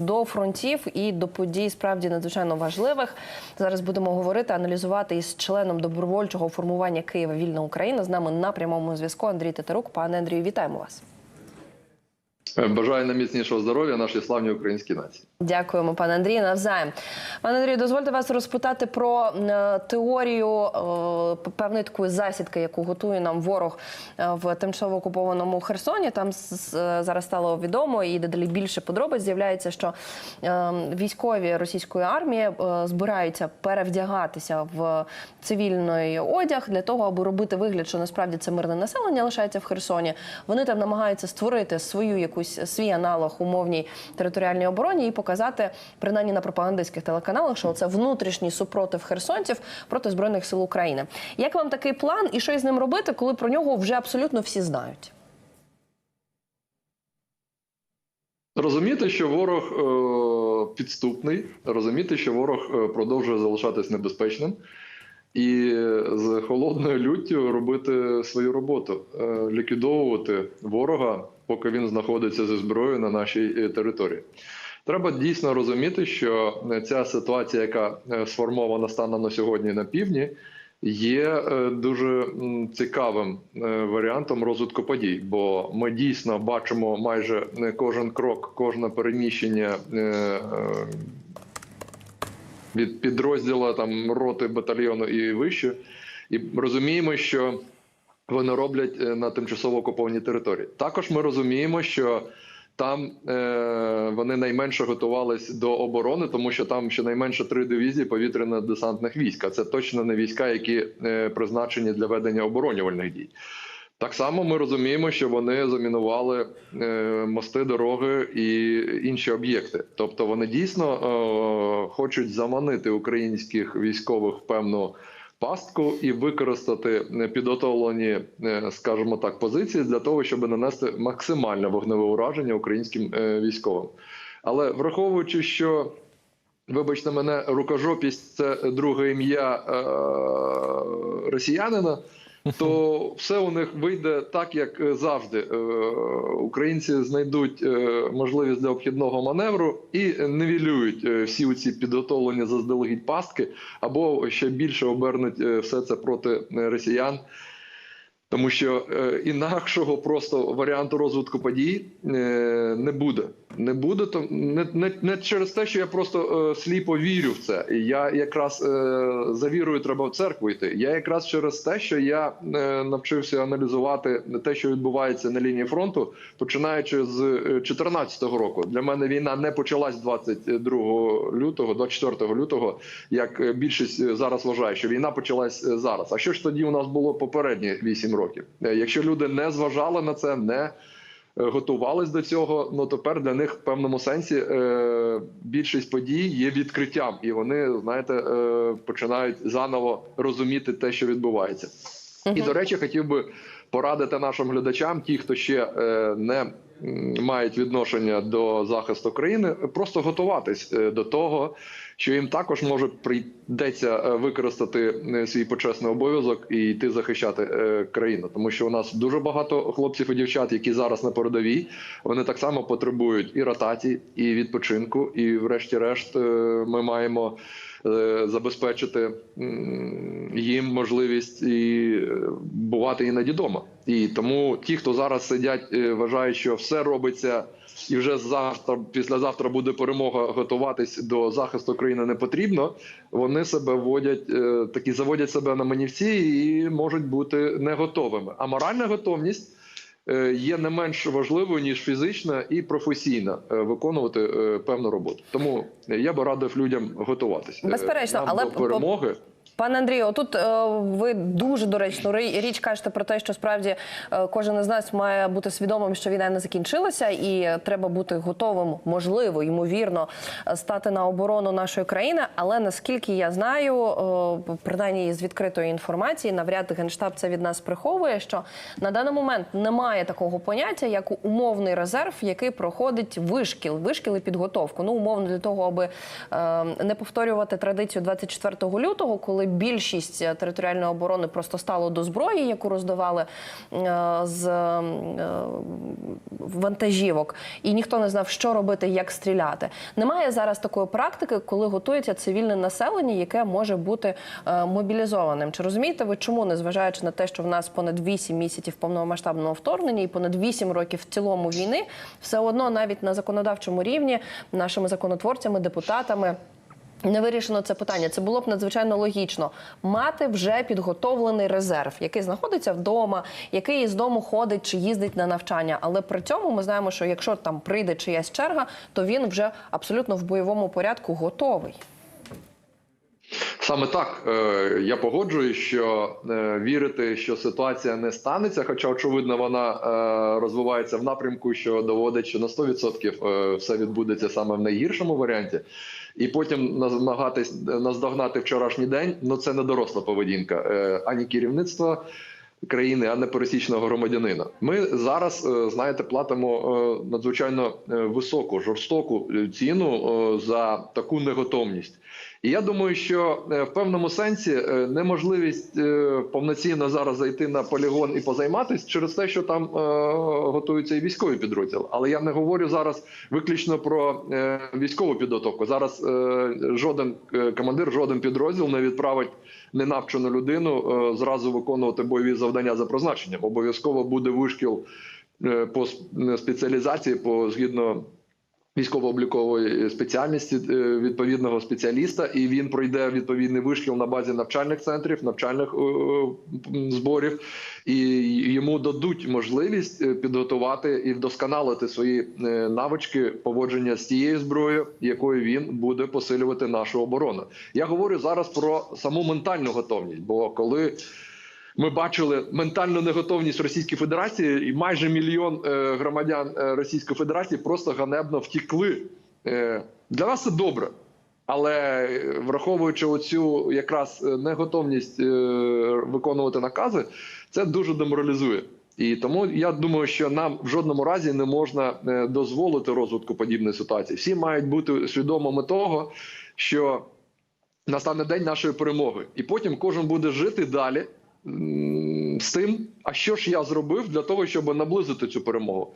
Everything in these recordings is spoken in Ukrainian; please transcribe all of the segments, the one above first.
До фронтів і до подій справді надзвичайно важливих. Зараз будемо говорити, аналізувати із членом добровольчого формування Києва Вільна Україна. З нами на прямому зв'язку Андрій Тетерук. Пане Андрію, вітаємо вас. Бажаю наміцнішого здоров'я нашій славній українській нації. Дякуємо, пане Андрію. Навзаєм. Пане Андрію, дозвольте вас розпитати про е, теорію е, певної такої засідки, яку готує нам ворог е, в тимчасово окупованому Херсоні. Там зараз стало відомо і дедалі більше подробиць з'являється, що е, військові російської армії е, збираються перевдягатися в цивільний одяг для того, аби робити вигляд, що насправді це мирне населення лишається в Херсоні. Вони там намагаються створити свою якусь свій аналог умовній територіальній обороні і показати принаймні на пропагандистських телеканалах, що це внутрішній супротив херсонців проти збройних сил України. Як вам такий план і що із ним робити, коли про нього вже абсолютно всі знають? Розуміти, що ворог е, підступний, розуміти, що ворог е, продовжує залишатись небезпечним, і з холодною люттю робити свою роботу, е, ліквідовувати ворога, поки він знаходиться зі зброєю на нашій е, території. Треба дійсно розуміти, що ця ситуація, яка е, сформована станом на сьогодні на півдні, є е, дуже цікавим е, варіантом розвитку подій, бо ми дійсно бачимо майже е, кожен крок, кожне переміщення е, е, від підрозділу там роти батальйону і вище, і розуміємо, що вони роблять е, на тимчасово окупованій території. Також ми розуміємо, що там е, вони найменше готувались до оборони, тому що там щонайменше три дивізії повітряно-десантних військ. А це точно не війська, які е, призначені для ведення оборонювальних дій. Так само ми розуміємо, що вони замінували е, мости, дороги і інші об'єкти. Тобто вони дійсно е, хочуть заманити українських військових в певну пастку і використати е, підготовлені, е, скажімо так, позиції для того, щоб нанести максимальне вогневе ураження українським е, військовим. Але враховуючи, що Вибачте мене, рукожопість це друге ім'я е, росіянина, то все у них вийде так, як е, завжди. Е, Українці знайдуть е, можливість для обхідного маневру і невілюють всі ці підготовлені заздалегідь пастки, або ще більше обернуть все це проти росіян. Тому що е, інакшого просто варіанту розвитку подій е, не буде. Не буде то не, не, не через те, що я просто е, сліпо вірю в це. Я якраз за вірою треба в церкву йти. Я якраз через те, що я навчився аналізувати те, що відбувається на лінії фронту, починаючи з 2014 року. Для мене війна не почалась 22 лютого, 24 лютого, як більшість зараз вважає, що війна почалась зараз. А що ж тоді у нас було попередні 8 років? Е, Якщо люди не зважали на це, не е, готувались до цього, ну тепер для них в певному сенсі е, більшість подій є відкриттям, і вони знаєте починають заново розуміти те, що відбувається. І до речі, хотів би порадити нашим глядачам, ті, хто ще е, не мають відношення до захисту країни, просто готуватись е, до того, що їм також може прийдеться е, використати свій почесний обов'язок і йти захищати країну, тому що у нас дуже багато хлопців і дівчат, які зараз на передовій, вони так само потребують і ротації, і відпочинку. І, врешті-решт, ми маємо забезпечити їм можливість і е, бувати іноді вдома. І тому ті, хто зараз сидять, е, вважають, що все робиться. І вже завтра, післязавтра буде перемога. Готуватись до захисту країни не потрібно. Вони себе вводять е, такі заводять себе на манівці і можуть бути не готовими. А моральна готовність е, є не менш важливою ніж фізична і професійна е, виконувати е, певну роботу. Тому я би радив людям готуватись Е, Безперечно, нам але до перемоги. Пане Андрію, тут е, ви дуже доречну ри- річ кажете про те, що справді е, кожен із нас має бути свідомим, що війна не закінчилася, і треба бути готовим, можливо, ймовірно, стати на оборону нашої країни. Але наскільки я знаю, е, принаймні з відкритої інформації, навряд генштаб це від нас приховує, що на даний момент немає такого поняття, як умовний резерв, який проходить вишкіл, вишкіл і підготовку. Ну умовно для того, аби е, не повторювати традицію 24 лютого, коли більшість е, територіальної оборони просто стало до зброї, яку роздавали е, з е, вантажівок, і ніхто не знав, що робити, як стріляти. Немає зараз такої практики, коли готується цивільне населення, яке може бути мобілізованим. Чи розумієте ви, чому, незважаючи на те, що в нас понад 8 місяців повномасштабного вторгнення і понад 8 років в цілому війни, все одно навіть на законодавчому рівні нашими законотворцями, депутатами. Не вирішено це питання. Це було б надзвичайно логічно мати вже підготовлений резерв, який знаходиться вдома, який із дому ходить чи їздить на навчання. Але при цьому ми знаємо, що якщо там прийде чиясь черга, то він вже абсолютно в бойовому порядку готовий. Саме так е, я погоджуюсь, що е, вірити, що ситуація не станеться, хоча очевидно вона е, розвивається в напрямку, що доводить, що на 100% е, все відбудеться саме в найгіршому варіанті, і потім намагатись наздогнати вчорашній день. Ну це не доросла поведінка е, ані керівництва. країни, а не пересічного громадянина. Ми зараз е, знаєте платимо е, надзвичайно високу жорстоку ціну за таку неготовність. І я думаю, що е, в певному сенсі е, неможливість е, повноцінно зараз зайти на полігон і позайматися через те, що там готуються і військові підрозділи. Але я не говорю зараз виключно про військову підготовку. Зараз жоден командир, жоден підрозділ не відправить ненавчену людину зразу виконувати бойові завдання за призначенням. Обов'язково буде вишкіл по спеціалізації по згідно військово-облікової спеціальності е, відповідного спеціаліста, і він пройде відповідний вишкіл на базі навчальних центрів, навчальних е, зборів, і йому дадуть можливість е, підготувати і вдосконалити свої е, навички поводження з тією зброєю, якою він буде посилювати нашу оборону. Я говорю зараз про саму ментальну готовність, бо коли ми бачили ментальну неготовність Російської Федерації, і майже мільйон е, громадян е, Російської Федерації просто ганебно втікли. Е, для нас це добре. Але враховуючи оцю якраз неготовність виконувати накази, це дуже деморалізує. І тому я думаю, що нам в жодному разі не можна дозволити розвитку подібної ситуації. Всі мають бути свідомими того, що настане день нашої перемоги, і потім кожен буде жити далі з тим, а що ж я зробив для того, щоб наблизити цю перемогу,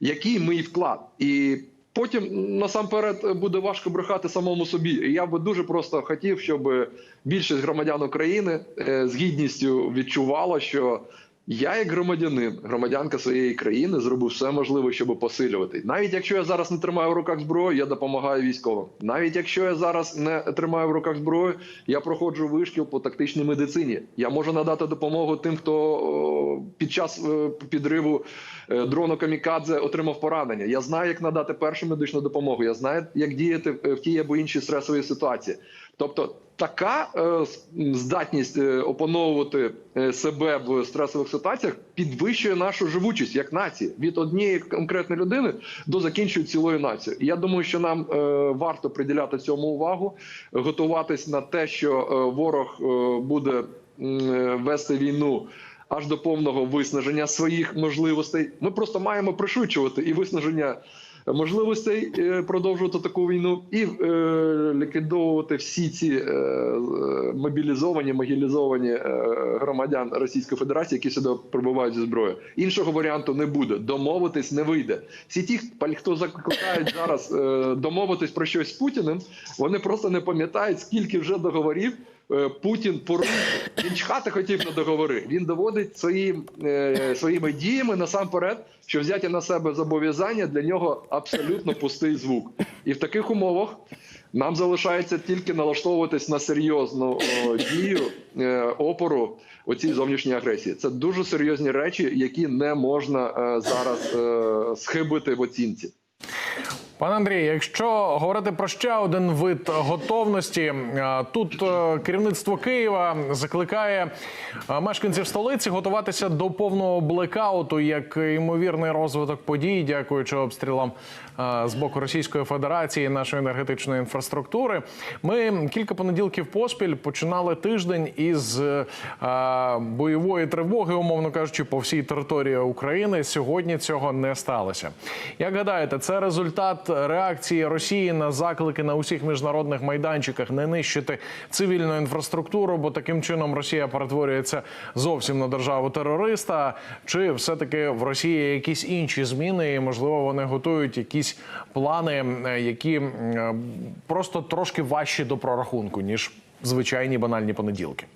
який мій вклад, і потім насамперед буде важко брехати самому собі. Я би дуже просто хотів, щоб більшість громадян України е, з гідністю відчувала, що. Я, як громадянин, громадянка своєї країни, зробив все можливе, щоб посилювати. Навіть якщо я зараз не тримаю в руках зброю, я допомагаю військовим. Навіть якщо я зараз не тримаю в руках зброю, я проходжу вишкіл по тактичній медицині. Я можу надати допомогу тим, хто під час е, підриву дрону камікадзе отримав поранення. Я знаю, як надати першу медичну допомогу. Я знаю, як діяти е, в тій або іншій стресовій ситуації. Тобто така е, здатність е, опановувати е, себе в стресових ситуаціях підвищує нашу живучість як нації від однієї конкретної людини до закінчує цілої нації. І я думаю, що нам е, варто приділяти цьому увагу, готуватись на те, що е, ворог е, буде е, вести війну. Аж до повного виснаження своїх можливостей. Ми просто маємо пришвидшувати і виснаження можливостей е, продовжувати таку війну, і е, ліквідовувати всі ці е, мобілізовані, могілізовані е, громадян Російської Федерації, які сюди прибувають зі зброєю. Іншого варіанту не буде. Домовитись не вийде. Всі ті, хто закликають зараз е, домовитись про щось з Путіним, вони просто не пам'ятають, скільки вже договорів. Е, Путін порушив. Він чхати хотів на договори. Він доводить своїм, е, своїми діями насамперед, що взяття на себе зобов'язання для нього абсолютно пустий звук. І в таких умовах нам залишається тільки налаштовуватись на серйозну дію е, опору оцій зовнішній агресії. Це дуже серйозні речі, які не можна зараз схибити в оцінці. Пане Андрій, якщо говорити про ще один вид готовності, е, тут е, керівництво Києва закликає е, мешканців столиці готуватися до повного блекауту як ймовірний розвиток подій, дякуючи обстрілам з боку Російської Федерації нашої енергетичної інфраструктури. Ми кілька понеділків поспіль починали тиждень із бойової тривоги, умовно кажучи, по всій території України. Сьогодні цього не сталося. Як гадаєте, це результат реакції Росії на заклики на усіх міжнародних майданчиках не нищити цивільну інфраструктуру, бо таким чином Росія перетворюється зовсім на державу терориста. Чи все таки в Росії якісь інші зміни, і можливо вони готують якісь плани, які просто трошки важчі до прорахунку ніж звичайні банальні понеділки?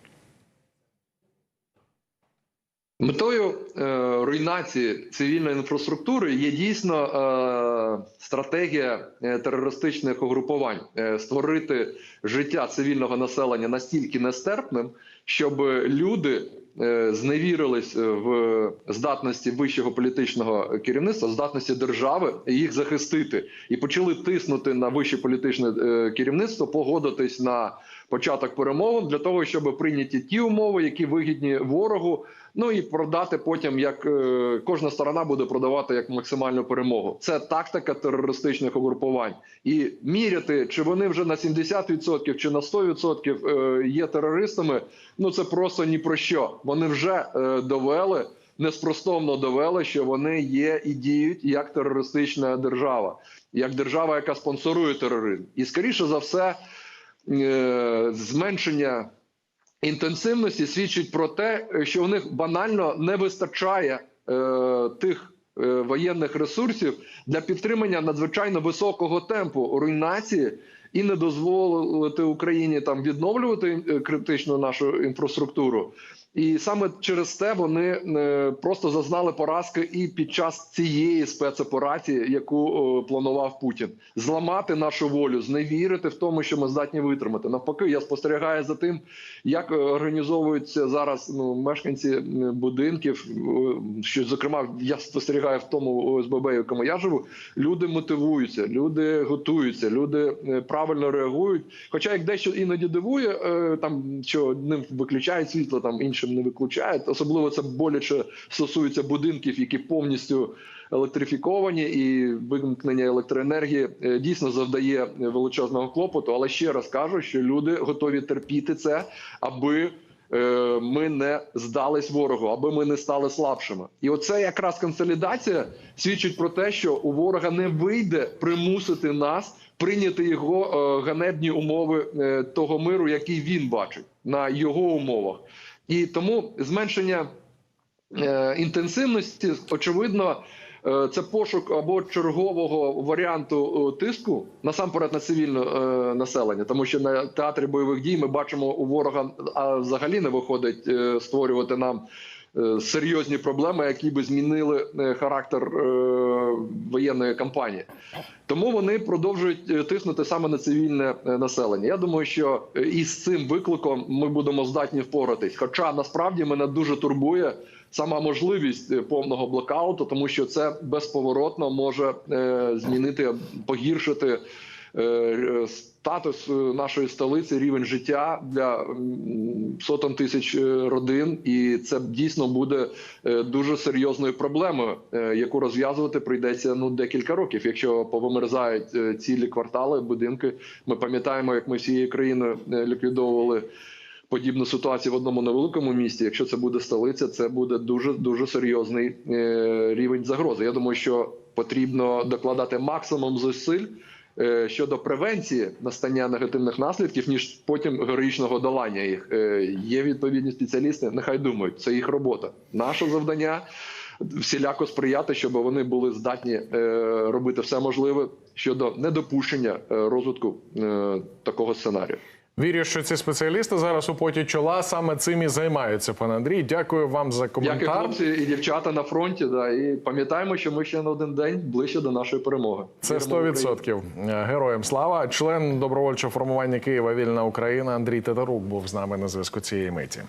Метою е, руйнації цивільної інфраструктури є дійсно е, стратегія е, терористичних угрупувань е, створити життя цивільного населення настільки нестерпним, щоб люди е, зневірились в здатності вищого політичного керівництва, здатності держави їх захистити, і почали тиснути на вище політичне е, керівництво, погодитись на початок перемовин для того, щоб прийняті ті умови, які вигідні ворогу. Ну і продати потім, як е, кожна сторона буде продавати як максимальну перемогу. Це тактика терористичних угрупувань. І міряти, чи вони вже на 70% чи на 100% е, є терористами. Ну це просто ні про що. Вони вже е, довели. Неспростовно довели, що вони є і діють як терористична держава, як держава, яка спонсорує тероризм, і скоріше за все, е, зменшення інтенсивності свідчить про те, що у них банально не вистачає е, тих е, воєнних ресурсів для підтримання надзвичайно високого темпу руйнації і не дозволити Україні там відновлювати е, критичну нашу інфраструктуру. І саме через те вони е, просто зазнали поразки і під час цієї спецоперації, яку е, планував Путін, зламати нашу волю, зневірити в тому, що ми здатні витримати. Навпаки, я спостерігаю за тим, як е, організовуються зараз ну, мешканці будинків. Що зокрема я спостерігаю в тому ОСББ, в якому я живу. Люди мотивуються, люди готуються, люди правильно реагують. Хоча як дещо іноді дивує, там що одним виключають світло, там іншим не виключають. Особливо це боляче стосується будинків, які повністю електрифіковані, і вимкнення електроенергії е, дійсно завдає величезного клопоту. Але ще раз кажу, що люди готові терпіти це, аби е, ми не здались ворогу, аби ми не стали слабшими. І оце якраз консолідація свідчить про те, що у ворога не вийде примусити нас прийняти його е, ганебні умови того миру, який він бачить на його умовах. І тому зменшення е, інтенсивності, очевидно, е, це пошук або чергового варіанту е, тиску насамперед на цивільне населення, тому що на театрі бойових дій ми бачимо у ворога а взагалі не виходить створювати нам. Е, Серйозні проблеми, які би змінили е, характер е, воєнної кампанії, тому вони продовжують тиснути саме на цивільне населення. Я думаю, що із цим викликом ми будемо здатні впоратись. Хоча насправді мене дуже турбує сама можливість повного блокауту, тому що це безповоротно може змінити, погіршити статус е, нашої столиці, рівень життя для сотень тисяч е, родин, і це дійсно буде е, дуже серйозною проблемою, е, яку розв'язувати прийдеться ну декілька років. Якщо повимерзають е, цілі квартали, будинки, ми пам'ятаємо, як ми всією країною е, ліквідовували. Подібну ситуацію в одному невеликому місті. Якщо це буде столиця, це буде дуже дуже серйозний е, рівень загрози. Я думаю, що потрібно докладати максимум зусиль е, щодо превенції настання негативних наслідків, ніж потім героїчного долання їх. Е, є відповідні спеціалісти, нехай думають, це їх робота. Наше завдання всіляко сприяти, щоб вони були здатні е, робити все можливе щодо недопущення е, розвитку е, такого сценарію. Вірю, що ці спеціалісти зараз у поті чола саме цим і займаються. Пане Андрій, дякую вам за Як і хлопці і дівчата на фронті, да, і пам'ятаємо, що ми ще на один день ближче до нашої перемоги. Це Віримо в 100%. Героям слава. Член добровольчого формування Києва Вільна Україна Андрій Тетерук був з нами на зв'язку цієї миті.